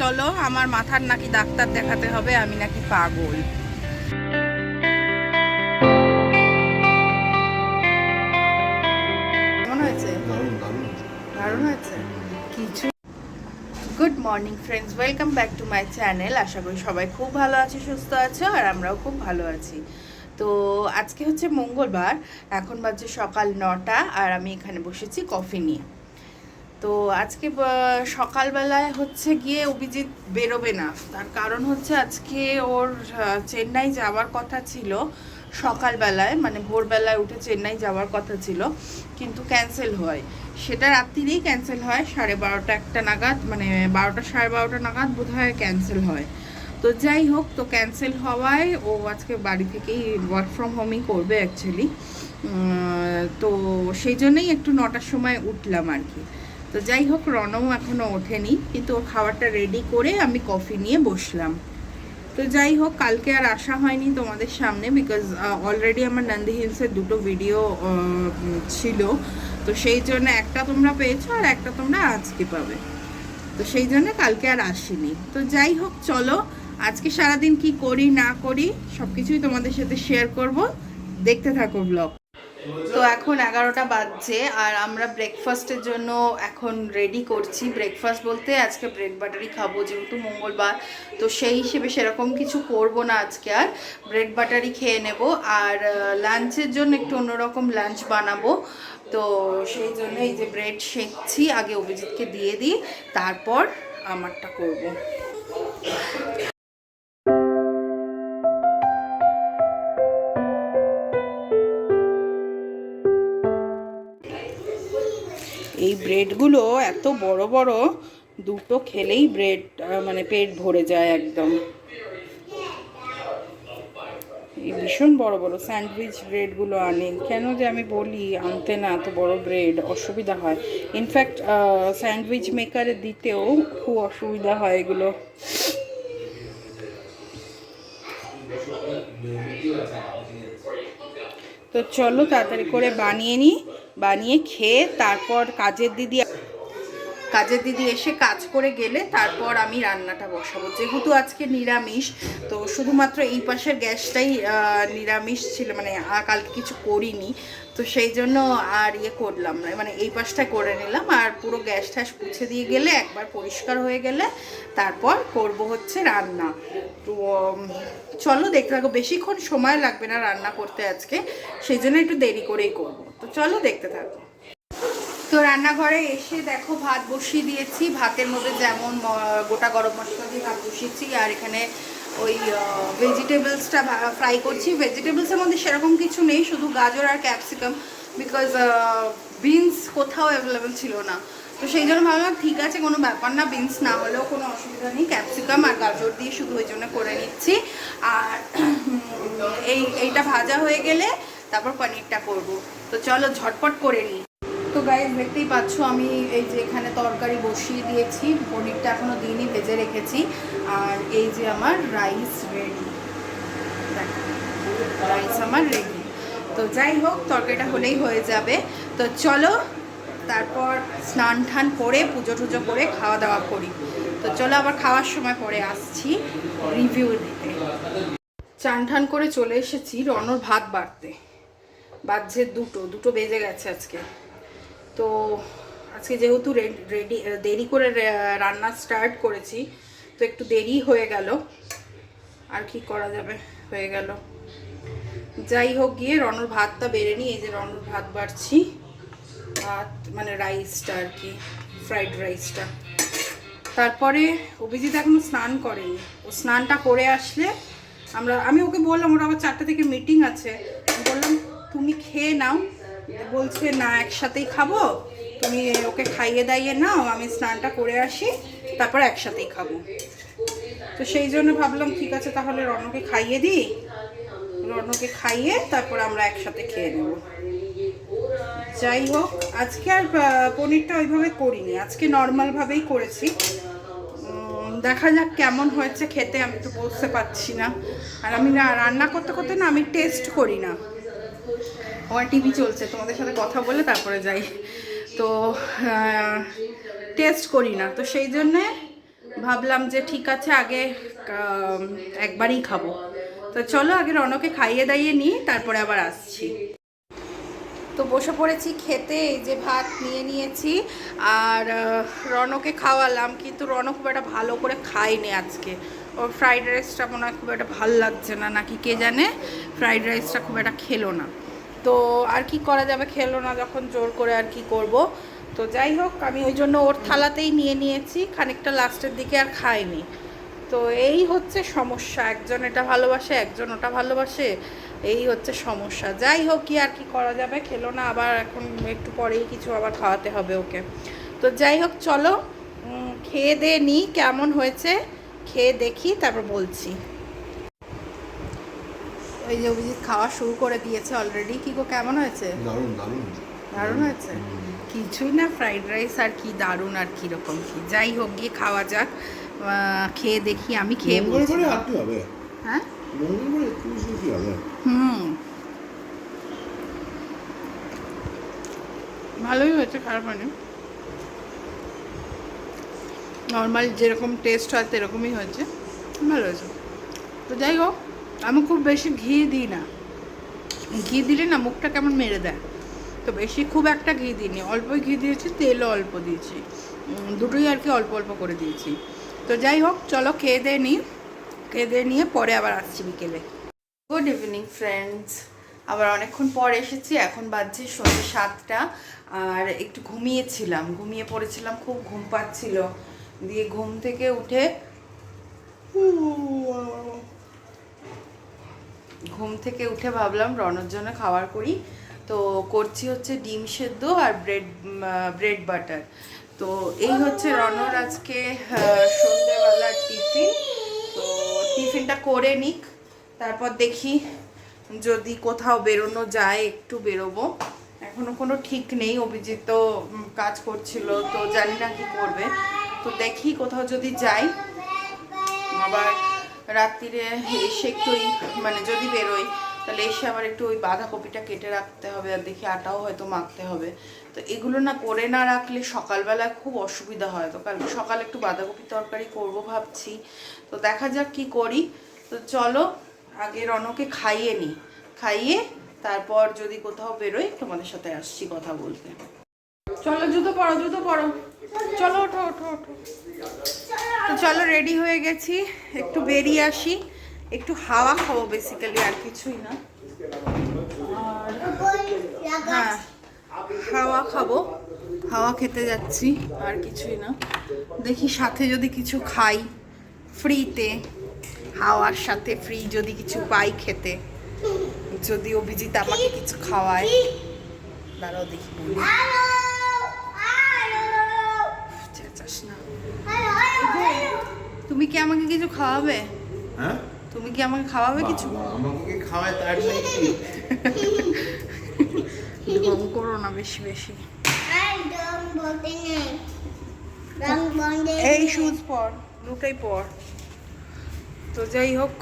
চলো আমার মাথার নাকি ডাক্তার দেখাতে হবে আমি নাকি পাগল। কেমন হয়েছে? দারুণ দারুণ দারুণ হয়েছে? কিছু good morning friends welcome back to my channel আশা করি সবাই খুব ভালো আছে সুস্থ আছো আর আমরাও খুব ভালো আছি। তো আজকে হচ্ছে মঙ্গলবার এখন বাজে সকাল নটা আর আমি এখানে বসেছি কফি নিয়ে। তো আজকে সকালবেলায় হচ্ছে গিয়ে অভিজিৎ বেরোবে না। তার কারণ হচ্ছে আজকে ওর চেন্নাই যাওয়ার কথা ছিল সকালবেলায় মানে ভোরবেলায় উঠে চেন্নাই যাওয়ার কথা ছিল, কিন্তু ক্যান্সেল হয়। সেটা রাত্রিরেই ক্যান্সেল হয়, সাড়ে বারোটা একটা নাগাদ মানে বারোটা সাড়ে বারোটা নাগাদ বোধ হয় ক্যান্সেল হয়। তো যাই হোক, তো ক্যান্সেল হওয়ায় ও আজকে বাড়ি থেকেই ওয়ার্ক ফ্রম হোমই করবে অ্যাকচুয়ালি তো সেই জন্যই একটু নটার সময় উঠলাম আর কি। তো যাই হোক, রনও এখনও ওঠেনি, কিন্তু ও খাবারটা রেডি করে আমি কফি নিয়ে বসলাম। তো যাই হোক, কালকে আর আসা হয়নি তোমাদের সামনে বিকজ অলরেডি আমার নন্দী হিলসের দুটো ভিডিও ছিল। তো সেই জন্য একটা তোমরা পেয়েছ আর একটা তোমরা আজকে পাবে। তো সেই জন্য কালকে আর আসিনি। তো যাই হোক, চলো, আজকে সারাদিন কি করি না করি সব কিছুই তোমাদের সাথে শেয়ার করব। দেখতে থাকো ব্লগ তো এখন এগারোটা বাজছে আর আমরা ব্রেকফাস্টের জন্য এখন রেডি করছি। ব্রেকফাস্ট বলতে আজকে ব্রেড বাটারই খাব, যেহেতু মঙ্গলবার, তো সেই হিসেবে সেরকম কিছু করব না আজকে আর। ব্রেড বাটারই খেয়ে নেব আর লাঞ্চের জন্য একটু অন্যরকম লাঞ্চ বানাবো। তো সেই জন্য এই যে ব্রেড শেখছি আগে অভিজিৎকে দিয়ে দিই, তারপর আমারটা করব। ব্রেডগুলো এত বড় বড়, দুটো খেলেই ব্রেড মানে পেট ভরে যায় একদম। এই ভীষণ বড় বড় স্যান্ডউইচ ব্রেডগুলো আনে। কেন যে আমি বলি, আনতে না এত বড় ব্রেড, অসুবিধা হয়। ইনফ্যাক্ট স্যান্ডউইচ মেকারে দিতেও খুব অসুবিধা হয় এগুলো। তো চলো তাড়াতাড়ি করে বানিয়ে নিই বানিয়ে খেয়ে তারপর কাজের দিদি কাজের দিদি এসে কাজ করে গেলে তারপর আমি রান্নাটা বসাবো। যেহেতু আজকে নিরামিষ, তো শুধুমাত্র এই পাশের গ্যাসটাই নিরামিষ ছিল মানে কালকে কিছু করিনি। তো সেই জন্য আর ইয়ে করলাম না মানে এই পাশটা করে নিলাম। আর পুরো গ্যাস ট্যাস পুছে দিয়ে গেলে, একবার পরিষ্কার হয়ে গেলে তারপর করব হচ্ছে রান্না। তো চলো দেখতে থাকো, বেশিক্ষণ সময় লাগবে না রান্না করতে আজকে, সেই জন্য একটু দেরি করেই করব। তো চলো দেখতে থাকো। রান্নাঘরে এসে দেখো ভাত বসিয়ে দিয়েছি। ভাতের মধ্যে যেমন গোটা গরম মশলা দিয়ে ভাত বসিয়েছি আর এখানে ওই ভেজিটেবলসটা ফ্রাই করছি। ভেজিটেবলসের মধ্যে সেরকম কিছু নেই, শুধু গাজর আর ক্যাপসিকাম বিকজ বিনস কোথাও অ্যাভেলেবেল ছিল না। তো সেই জন্য ভাবলাম, ঠিক আছে, কোনো ব্যাপার না বিনস না হলেও কোনো অসুবিধা নেই। ক্যাপসিকাম আর গাজর দিয়ে শুধু ওই জন্য করে নিচ্ছি। আর এই, এইটা ভাজা হয়ে গেলে তারপর পনিরটা করব। তো চলো ঝটপট করে নিই। তো গাইজ দেখতেই পাচ্ছ আমি এই যে এখানে তরকারি বসিয়ে দিয়েছি, পনিরটা এখনও দিনই ভেজে রেখেছি। আর এই যে আমার রাইস রেডি রাইস আমার রেডি তো যাই হোক, তরকারিটা হলেই হয়ে যাবে। তো চলো, তারপর স্নান টান করে, পুজো টুজো করে খাওয়া দাওয়া করি। তো চলো আবার খাওয়ার সময় পরে আসছি রিভিউ দিতে। চান ঠান করে চলে এসেছি রনর ভাত বাড়তে। বাজছে দুটো দুটো বেজে গেছে আজকে। তো আজকে যেহেতু রেডি দেরি করে রান্না স্টার্ট করেছি, তো একটু দেরি হয়ে গেল। আর কি করা যাবে? হয়ে গেল। যাই হোক, গিয়ে রনর ভাতটা বেড়ে নিই। এই যে রনর ভাত বাড়ছি। ভাত মানে রাইসটা আর কি ফ্রাইড রাইসটা তারপরে অভিজিৎ এখনও স্নান করেনি। ও স্নানটা করে আসলে আমরা, আমি ওকে বললাম, ওর আবার চারটে থেকে মিটিং আছে। বললাম, তুমি খেয়ে নাও। বলছে, না, একসাথেই খাব। তুমি ওকে খাইয়ে দাইয়ে নাও, আমি স্নানটা করে আসি, তারপর একসাথেই খাব। তো সেই জন্য ভাবলাম, ঠিক আছে, তাহলে রনকে খাইয়ে দিই। রনকে খাইয়ে তারপর আমরা একসাথে খেয়ে নেব। যাই হোক, আজকে আর পনিরটা ওইভাবে করিনি। আজকে নর্মালভাবেই করেছি। দেখা যাক কেমন হয়েছে খেতে, আমি তো বুঝতে পারছি না। আর আমি না, রান্না করতে করতে না, আমি টেস্ট করি না। আমার টিভি চলছে, তোমাদের সাথে কথা বলে তারপরে যাই। তো টেস্ট করি না, তো সেই জন্যে ভাবলাম যে ঠিক আছে, আগে একবারই খাব। তো চলো, আগে রনকে খাইয়ে দাইয়ে নিই, তারপরে আবার আসছি। তো বসে পড়েছি খেতে, এই যে ভাত নিয়ে নিয়েছি, আর রনকে খাওয়ালাম, কিন্তু রন খুব একটা ভালো করে খায়নি আজকে। ওর ফ্রাইড রাইসটা মনে হয় খুব একটা ভালো লাগছে না, নাকি কে জানে? ফ্রাইড রাইসটা খুব একটা খেলো না। তো আর কি করা যাবে খেলো না যখন জোর করে আর কি করব। তো যাই হোক, আমি ওই জন্য ওর থালাতেই নিয়ে নিয়েছি, খানিকটা লাস্টের দিকে আর খাইনি। তো এই হচ্ছে সমস্যা, একজন এটা ভালোবাসে, একজন ওটা ভালোবাসে, এই হচ্ছে সমস্যা। যাই হোক, কি আর কি করা যাবে খেলো না আবার এখন একটু পরেই কিছু আবার খাওয়াতে হবে ওকে। তো যাই হোক, চলো খেয়ে দিয়ে নিই কেমন হয়েছে, খেয়ে দেখি, তারপর বলছি। ওই যে অভিজিৎ খাওয়া শুরু করে দিয়েছে অলরেডি কি গো কেমন হয়েছে? দারুণ দারুণ। দারুণ হয়েছে? কিছুই না ফ্রাইড রাইস আর কি দারুণ আর কি রকম কি। যাই হোক গিয়ে খাওয়া যাক। খেয়ে দেখি আমি খেয়ে হবে। হ্যাঁ? হুম। ভালোই হয়েছে খারাপ হয়নি। নর্মাল যেরকম টেস্ট হয় সেরকমই হয়েছে। ভালো হয়েছে। তো যাই হোক আমি খুব বেশি ঘি দিই না। ঘি দিলে না মুখটা কেমন মেরে দেয়। তো বেশি খুব একটা ঘি দিইনি। অল্পই ঘি দিয়েছি, তেলও অল্প দিয়েছি। দুটোই আর কি অল্প অল্প করে দিয়েছি। তো যাই হোক, চলো খেয়ে দিয়ে নিই। খেয়ে দিয়ে নিয়ে পরে আবার আসছি বিকেলে। গুড ইভিনিং ফ্রেন্ডস আবার অনেকক্ষণ পর এসেছি। এখন বাজছে সন্ধ্যে সাতটা। আর একটু ঘুমিয়েছিলাম। ঘুমিয়ে পড়েছিলাম, খুব ঘুম পাচ্ছিল। দিয়ে ঘুম থেকে উঠে ঘুম থেকে উঠে ভাবলাম রনর জন্য খাবার করি। তো করছি হচ্ছে ডিম সেদ্ধ আর ব্রেড ব্রেড বাটার। তো এই হচ্ছে রনর আজকে সন্ধ্যেবেলার টিফিন। তো টিফিনটা করে নিক, তারপর দেখি যদি কোথাও বেরোনো যায় একটু বেরোবো। এখনও কোনো ঠিক নেই, অভিজিৎ তো কাজ করছিল, তো জানি না কি করবে। তো দেখি কোথাও যদি যাই, আবার রাত্রিরে এসে একটু মানে যদি বেরোই, তাহলে এসে আবার একটু ওই বাঁধাকপিটা কেটে রাখতে হবে আর দেখি আটাও হয়তো মাখতে হবে। তো এগুলো না করে না রাখলে সকালবেলা খুব অসুবিধা হয়। তো কালকে সকালে একটু বাঁধাকপি তরকারি করব ভাবছি। তো দেখা যাক কি করি। তো চলো, আগে রনকে খাইয়ে নিই খাইয়ে তারপর যদি কোথাও বেরোই, তোমাদের সাথে আসছি কথা বলতে। চলো জুতো পরো জুতো পরো। চলো, ওঠো ওঠো ওঠো। তো চলো রেডি হয়ে গেছি। একটু বেরিয়ে আসি। একটু হাওয়া খাব বেসিক্যালি আর কিছুই না। হ্যাঁ হাওয়া খাব। হাওয়া খেতে যাচ্ছি, আর কিছুই না। দেখি সাথে যদি কিছু খাই ফ্রিতে হাওয়ার সাথে ফ্রি যদি কিছু পাই খেতে। যদি অভিজিৎ আমাকে কিছু খাওয়ায়, দাঁড়াও দেখি বলি চেঁচাস না তুমি কি আমাকে কিছু খাওয়াবে? হ্যাঁ? তুমি কি আমাকে খাওয়াবে কিছু? আমাকে কি? খাওয়ায় তার করো না বেশি বেশি। এই শুজ পর দুটোই পর। তো যাই হোক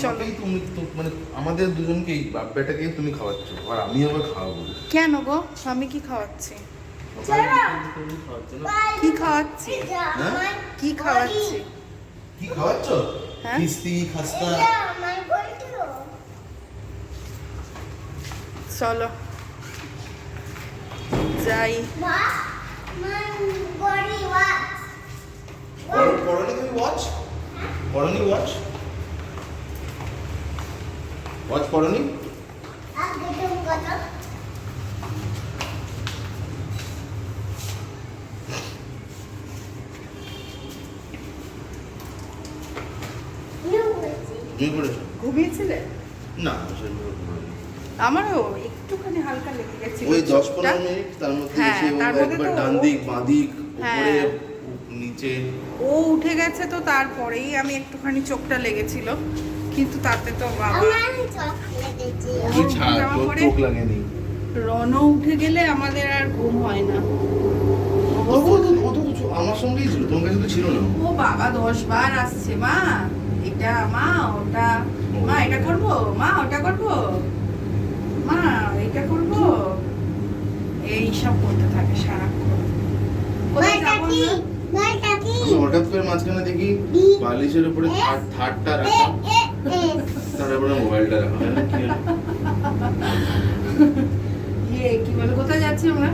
চলো। তুমি মানে আমাদের দুজনকেই বাপ বেটাকে তুমি খাওয়াচ্ছ আর আমি আবার খাওয়াবো। কেন গো? আমি কি খাওয়াচ্ছি? কি খাওয়াচ্ছি? কি খাওয়াচ্ছি? কি খাওয়াচ্ছ? হ্যাঁ? কিস্তি খাস্তা? চলো। যাই। তুমি ওয়াচ পরনি ওয়াচ ওয়াচ পরনি তুমি পড়েছো? ঘুমিয়েছিলে? না আমারও একটুখানি হালকা লেগে গেছে ওই দশ পনেরো মিনিট তার মধ্যে হ্যাঁ, এসে ও একবার তো ডান দিক বাঁ দিক হ্যাঁ। উপরে নিচে। ও উঠে গেছে তো তারপরেই আমি একটুখানি চোখটা লেগেছিল। কিন্তু তাতে তো বাবা জামা পরে- চোখ লাগেনি। রন উঠে গেলে আমাদের আর ঘুম হয় না। ও তো আমার সঙ্গেই ছিল তোমার কাছে তো ছিল না। ও বাবা দশ বার আসছে মা। এটা মা ওটা মা এটা করব? মা ওটা করব? মা এটা করব? এই সব করতে থাকে সারাক্ষণ। হঠাৎ করে মাঝখানে দেখি বালিশের উপরে থার্ড থার্ডটা রাখা। তারপরে মোবাইলটা রাখা। না কি হলো? ইয়ে কি বলে কোথায় যাচ্ছি আমরা?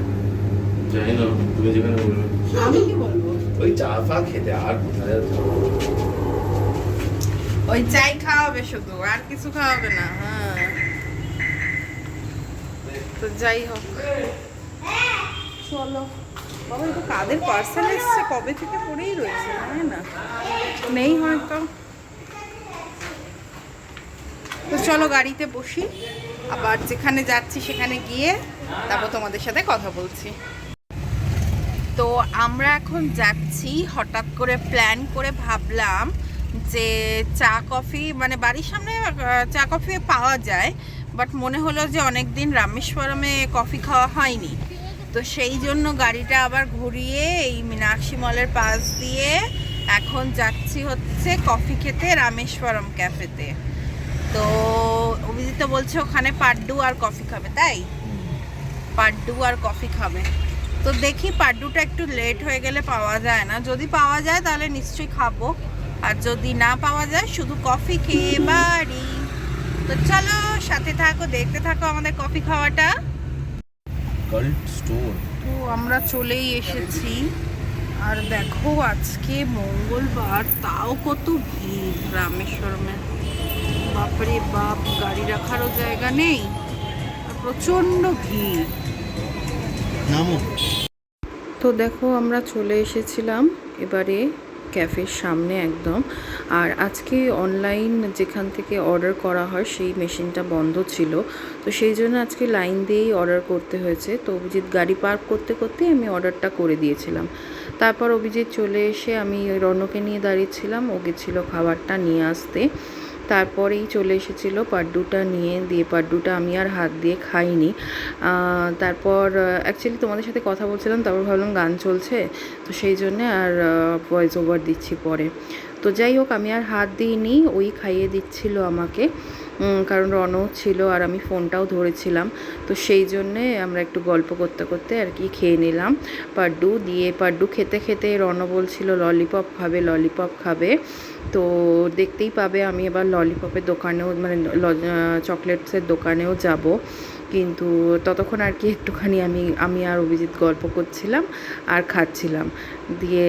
জানি না তুমি যেখানে বলবে। আমি কি বলব? ওই চা ফা খেতে আর কোথায় যাচ্ছো? ওই চাই খাওয়াবে শুধু, আর কিছু খাওয়াবে না হ্যাঁ। তো যাই হোক। চলো। বাবা এটা কাদের পার্সেল এসছে? কবে থেকে পড়েই রয়েছে, জানি না। নেই হয়তো। তো চলো গাড়িতে বসি। আবার যেখানে যাচ্ছি সেখানে গিয়ে তারপর তোমাদের সাথে কথা বলছি। তো আমরা এখন যাচ্ছি, হঠাৎ করে প্ল্যান করে ভাবলাম যে চা কফি মানে বাড়ির সামনে চা কফি পাওয়া যায় বাট মনে হলো যে অনেক দিন রামেশ্বরমে কফি খাওয়া হয়নি। তো সেই জন্য গাড়িটা আবার ঘুরিয়ে এই মীনাক্ষী মলের পাশ দিয়ে এখন যাচ্ছি হচ্ছে কফি খেতে রামেশ্বরম ক্যাফেতে। তো অভিজিৎ বলছে ওখানে পাড্ডু আর কফি খাবে, তাই? পাড্ডু আর কফি খাবে। তো দেখি পাড্ডুটা একটু লেট হয়ে গেলে পাওয়া যায় না। যদি পাওয়া যায় তাহলে নিশ্চয়ই খাব। আর যদি না পাওয়া যায় শুধু কফি খেয়ে বাড়ি। তো চলো সাথে থাকো দেখতে থাকো আমাদের কফি খাওয়াটা। স্টোর তো আমরা চলেই এসেছি। আর দেখো আজকে মঙ্গলবার তাও কত ভিড় রামেশ্বরমে বাপরে বাপ গাড়ি রাখারও জায়গা নেই প্রচণ্ড ভিড়। নামো। তো দেখো আমরা চলে এসেছিলাম এবারে ক্যাফের সামনে একদম। আর আজকে অনলাইন যেখান থেকে অর্ডার করা হয়, সেই মেশিনটা বন্ধ ছিল। তো সেই জন্য আজকে লাইন দিয়েই অর্ডার করতে হয়েছে। তো অভিজিৎ গাড়ি পার্ক করতে করতে আমি অর্ডারটা করে দিয়েছিলাম। তারপর অভিজিৎ চলে এসে আমি রনকে নিয়ে দাঁড়িয়েছিলাম ও গেছিল খাবারটা নিয়ে আসতে। তারপরেই চলে এসেছিল পাড্ডুটা নিয়ে, দিয়ে পাড্ডুটা আমি আর হাত দিয়ে খাইনি। তারপর অ্যাকচুয়ালি তোমাদের সাথে কথা বলছিলাম, তারপর ভাবলাম গান চলছে, তো সেই জন্যে আর ভয়েস ওভার দিচ্ছি পরে। তো যাই হোক, আমি আর হাত দিইনি, ওই খাইয়ে দিচ্ছিল আমাকে। কারণ রনও ছিল আর আমি ফোনটাও ধরেছিলাম। তো সেই জন্যে আমরা একটু গল্প করতে করতে আর কি খেয়ে নিলাম। পাড্ডু দিয়ে, পাড্ডু খেতে খেতে রন বলছিল ললিপপ খাবে ললিপপ খাবে। তো দেখতেই পাবে আমি এবার ললিপপের দোকানেও মানে চকলেটসের দোকানেও যাব। কিন্তু ততক্ষণ আর কি একটুখানি আমি আমি আর অভিজিৎ গল্প করছিলাম আর খাচ্ছিলাম। দিয়ে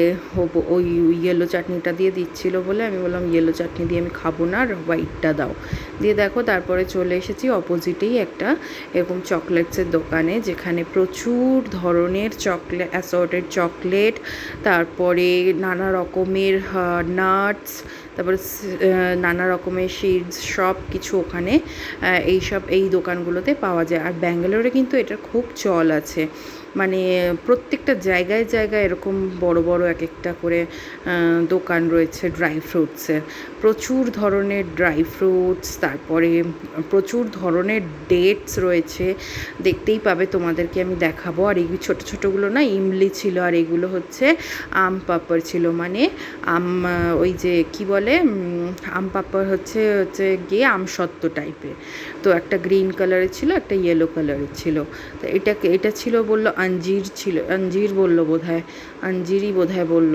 ওই ইয়েলো চাটনিটা দিয়ে দিচ্ছিল বলে আমি বললাম ইয়েলো চাটনি দিয়ে আমি খাব না, আর হোয়াইটটা দাও। দিয়ে দেখো, তারপরে চলে এসেছি অপোজিটেই একটা এরকম চকলেটসের দোকানে, যেখানে প্রচুর ধরনের চকলেট অ্যাসর্টেড চকলেট তারপরে নানা রকমের নাটস তারপরে নানা রকমের সিডস সব কিছু ওখানে এইসব, এই দোকানগুলোতে পাওয়া যায়। আর ব্যাঙ্গালোরে কিন্তু এটার খুব চল আছে। মানে প্রত্যেকটা জায়গায় জায়গায় এরকম বড় বড় এক একটা করে দোকান রয়েছে ড্রাই ফ্রুটসের প্রচুর ধরনের ড্রাই ফ্রুটস তারপরে প্রচুর ধরনের ডেটস রয়েছে। দেখতেই পাবে তোমাদেরকে আমি দেখাবো। আর এই ছোটো ছোটোগুলো না, ইমলি ছিল আর এগুলো হচ্ছে আম পাপড় ছিল। মানে আম ওই যে কি বলে আম পাপড় হচ্ছে হচ্ছে গিয়ে আমসত্ত্ব টাইপের তো একটা গ্রিন কালারের ছিল, একটা ইয়েলো কালারের ছিল। তো এটাকে, এটা ছিল বলল আঞ্জির ছিল, আঞ্জির বলল বোধহয়, আঞ্জিরই বোধহয় বলল।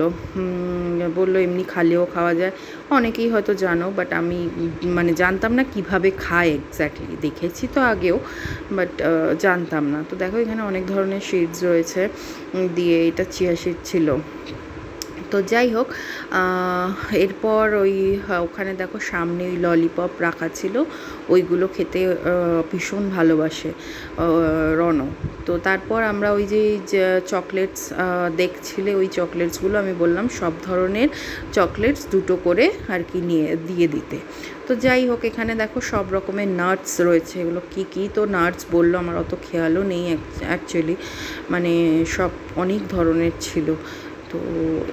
বলল এমনি খালেও খাওয়া যায়। অনেকেই হয়তো জানো বাট আমি মানে জানতাম না কীভাবে খায় এক্স্যাক্টলি দেখেছি তো আগেও বাট জানতাম না। তো দেখো এখানে অনেক ধরনের শিটস রয়েছে। দিয়ে এটা চিয়া শিট ছিল। তো যাই হোক এরপর ওই হ্যাঁ, ওখানে দেখো সামনে ওই ললিপপ রাখা ছিল ওইগুলো খেতে ভীষণ ভালোবাসে রণ তো তারপর আমরা ওই যে চকলেটস দেখছিলে ওই চকলেটসগুলো আমি বললাম সব ধরনের চকলেটস দুটো করে আর কি নিয়ে দিয়ে দিতে। তো যাই হোক এখানে দেখো সব রকমের নাটস রয়েছে এগুলো কী কী তো নাটস বলল আমার অত খেয়ালও নেই অ্যাকচুয়ালি মানে সব অনেক ধরনের ছিল। তো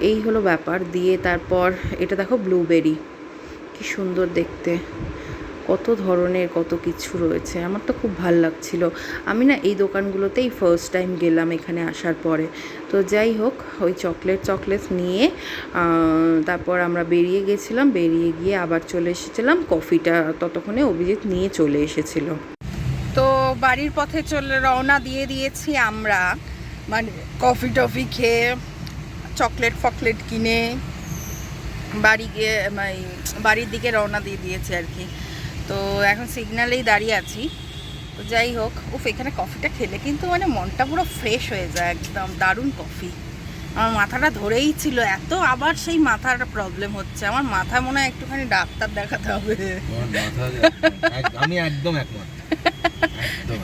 এই হলো ব্যাপার। দিয়ে তারপর এটা দেখো ব্লুবেরি কি সুন্দর দেখতে। কত ধরনের কত কিছু রয়েছে। আমার তো খুব ভালো লাগছিল। আমি না এই দোকানগুলোতেই ফার্স্ট টাইম গেলাম এখানে আসার পরে। তো যাই হোক, ওই চকলেট চকলেট নিয়ে তারপর আমরা বেরিয়ে গেছিলাম। বেরিয়ে গিয়ে আবার চলে এসেছিলাম। কফিটা ততক্ষণে অভিজিৎ নিয়ে চলে এসেছিল। তো বাড়ির পথে চলে রওনা দিয়ে দিয়েছি আমরা। মানে কফি টফি খেয়ে চকলেট ফকলেট কিনে বাড়ি গিয়ে মানে বাড়ির দিকে রওনা দিয়ে দিয়েছে আর কি। তো এখন সিগন্যালেই দাঁড়িয়ে আছি। তো যাই হোক উফ এখানে কফিটা খেলে কিন্তু মানে মনটা পুরো ফ্রেশ হয়ে যায় একদম দারুণ কফি। আমার মাথাটা ধরেই ছিল এত আবার সেই মাথার প্রবলেম হচ্ছে। আমার মাথা মনে হয় একটুখানি ডাক্তার দেখাতে হবে। আমি একদম একমত। একদম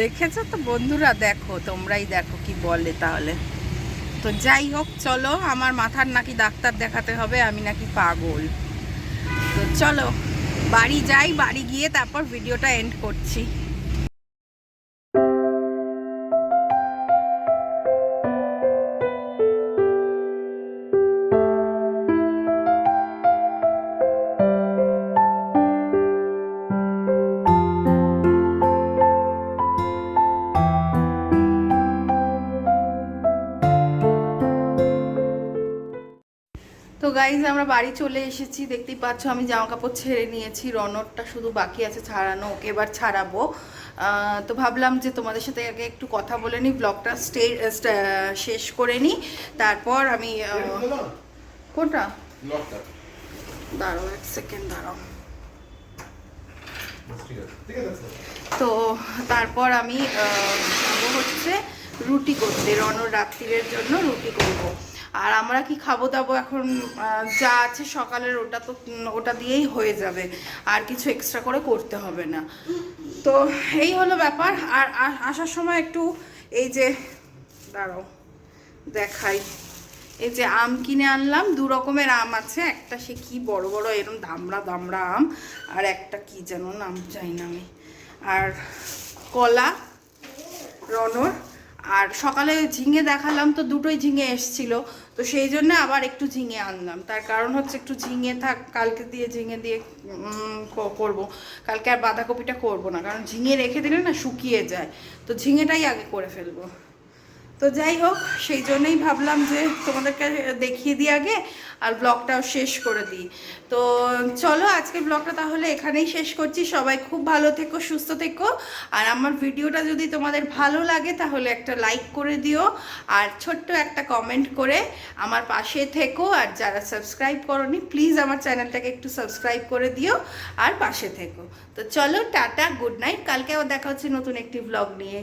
দেখেছ তো বন্ধুরা? দেখো তোমরাই দেখো কি বলে তাহলে। তো যাই হোক, চলো, আমার মাথার নাকি ডাক্তার দেখাতে হবে, আমি নাকি পাগল। তো চলো, বাড়ি যাই, বাড়ি গিয়ে তারপর ভিডিওটা এন্ড করছি। গাইজ আমরা বাড়ি চলে এসেছি। দেখতেই পাচ্ছ আমি জামা কাপড় ছেড়ে নিয়েছি। রনরটা শুধু বাকি আছে ছাড়ানো ওকে এবার ছাড়াবো। তো ভাবলাম যে তোমাদের সাথে আগে একটু কথা বলে নিই ব্লগটা স্টে শেষ করে নিই। তারপর আমি কোনটা? দাঁড়াও এক সেকেন্ড দাঁড়াও। আছে তো তারপর আমি হচ্ছে রুটি করতে। রনর রাত্রিরের জন্য রুটি করব। আর আমরা কি খাব দাবো এখন যা আছে সকালের ওটা তো ওটা দিয়েই হয়ে যাবে। আর কিছু এক্সট্রা করে করতে হবে না। তো এই হলো ব্যাপার। আর আসার সময় একটু এই যে, দাঁড়াও, দেখাই। এই যে আম কিনে আনলাম, দু রকমের আম আছে। একটা সে কি বড় বড় এরকম দামড়া দামড়া আম, আর একটা কি যেন নাম চাই না আমি। আর কলা, রনর আর সকালে ঝিঙে দেখালাম তো দুটোই ঝিঙে এসছিল, তো সেই জন্য আবার একটু ঝিঙে আনলাম। তার কারণ হচ্ছে একটু ঝিঙে থাক, কালকে দিয়ে ঝিঙে দিয়ে করব। কালকে আর বাঁধাকপিটা করব না, কারণ ঝিঙে রেখে দিলে না শুকিয়ে যায়। তো ঝিঙেটাই আগে করে ফেলব। তো যাই হোক, সেই জন্যই ভাবলাম যে তোমাদেরকে দেখিয়ে দিই আগে আর ব্লগটাও শেষ করে দিই। তো চলো আজকে ব্লগটা তাহলে এখানেই শেষ করছি। সবাই খুব ভালো থেকো, সুস্থ থেকো। আর আমার ভিডিওটা যদি তোমাদের ভালো লাগে তাহলে একটা লাইক করে দিও। আর ছোট্ট একটা কমেন্ট করে আমার পাশে থেকো। আর যারা সাবস্ক্রাইব করনি প্লিজ আমার চ্যানেলটাকে একটু সাবস্ক্রাইব করে দিও আর পাশে থেকো। তো চলো, টাটা গুড নাইট কালকে আবার দেখা হচ্ছে নতুন একটি ব্লগ নিয়ে।